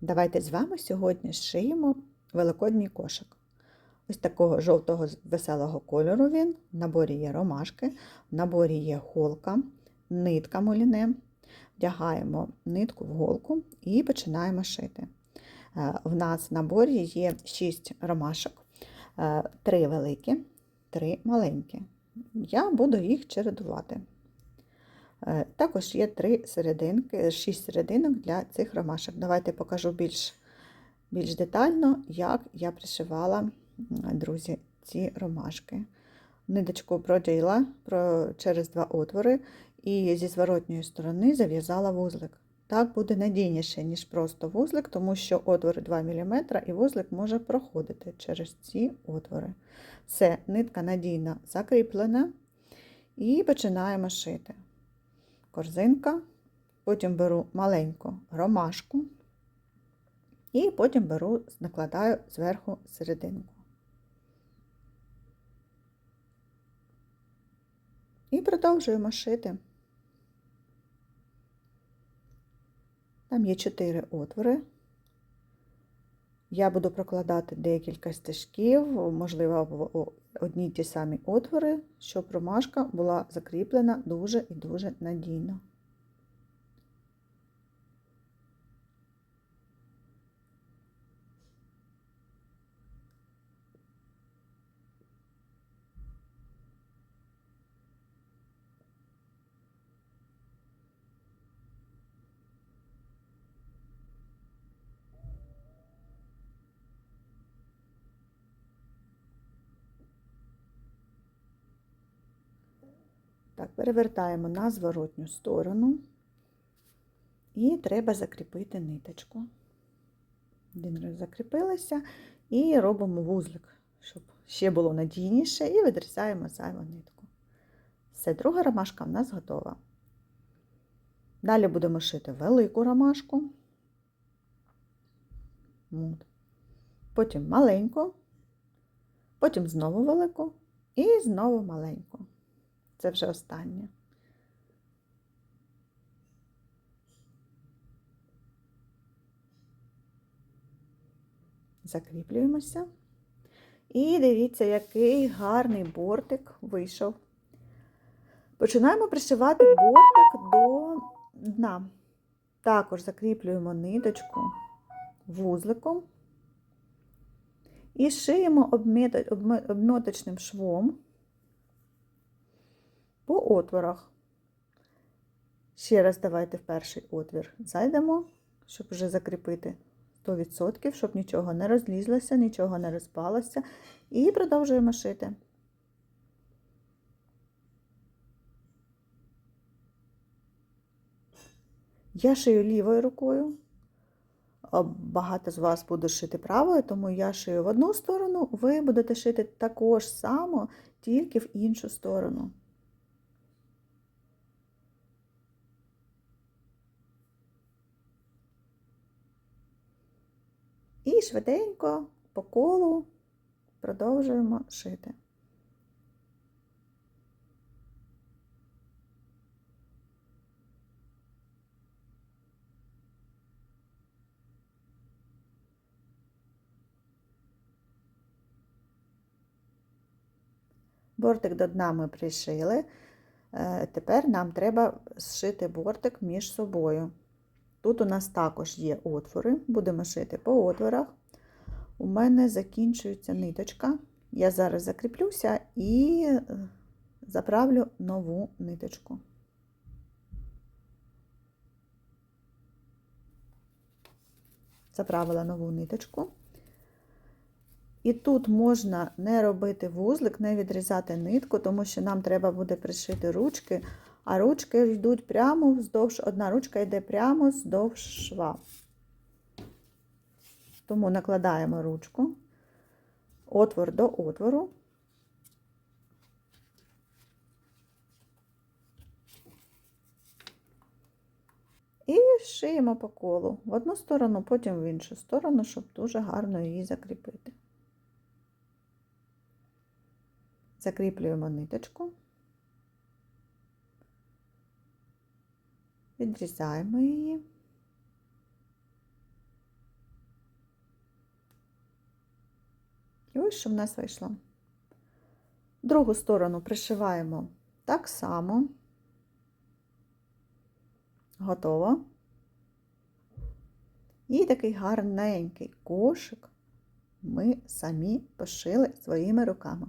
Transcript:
Давайте з вами сьогодні зшиємо великодній кошик. Ось такого жовтого веселого кольору він. В наборі є ромашки, в наборі є голка, нитка моліне. Вдягаємо нитку в голку і починаємо шити. Е, В нас в наборі є 6 ромашок, 3 великі, 3 маленькі. Я буду їх чередувати. Е, Також є 3 серединки, 6 серединок для цих ромашок. Давайте покажу більш, більш детально, як я пришивала, друзі, ці ромашки. Ниточку проділа через два отвори і зі зворотньої сторони зав'язала вузлик. Так буде надійніше, ніж просто вузлик, тому що отвори 2 мм і вузлик може проходити через ці отвори. Все, нитка надійно закріплена і починаємо шити. Корзинка, потім беру маленьку ромашку і потім беру, накладаю зверху серединку. І продовжуємо шити. Там є 4 отвори. Я буду прокладати декілька стежків, можливо, в одні й ті самі отвори, щоб ромашка була закріплена дуже і дуже надійно. Так, перевертаємо на зворотню сторону і треба закріпити ниточку. Один раз закріпилася і робимо вузлик, щоб ще було надійніше, і відрізаємо зайву нитку. Все, друга ромашка в нас готова. Далі будемо шити велику ромашку, От. потім маленьку, потім знову велику і знову маленьку. Це вже останнє. Закріплюємося. І дивіться, який гарний бортик вийшов. Починаємо пришивати бортик до дна. Також закріплюємо ниточку вузликом і шиємо обмоточним швом по отворах. Ще раз давайте в перший отвір зайдемо, щоб вже закріпити 100%, щоб нічого не розлізлося, нічого не розпалося. І продовжуємо шити. Я шию лівою рукою. Багато з вас буде шити правою, тому я шию в одну сторону, ви будете шити також само, тільки в іншу сторону. І швиденько по колу продовжуємо шити. Бортик до дна ми пришили. Е, тепер нам треба зшити бортик між собою. Тут у нас також є отвори, будемо шити по отворах. У мене закінчується ниточка. Я зараз закріплюся і е, заправлю нову ниточку. Заправила нову ниточку. І тут можна не робити вузлик, не відрізати нитку, тому що нам треба буде пришити ручки, а ручки йдуть прямо вздовж, одна ручка йде прямо вздовж шва. Тому накладаємо ручку, отвор до отвору. І шиємо по колу в одну сторону, потім в іншу сторону, щоб дуже гарно її закріпити. Закріплюємо ниточку, відрізаємо її. І ось що в нас вийшло. Другу сторону пришиваємо так само. Готово. І такий гарненький кошик ми самі пошили своїми руками.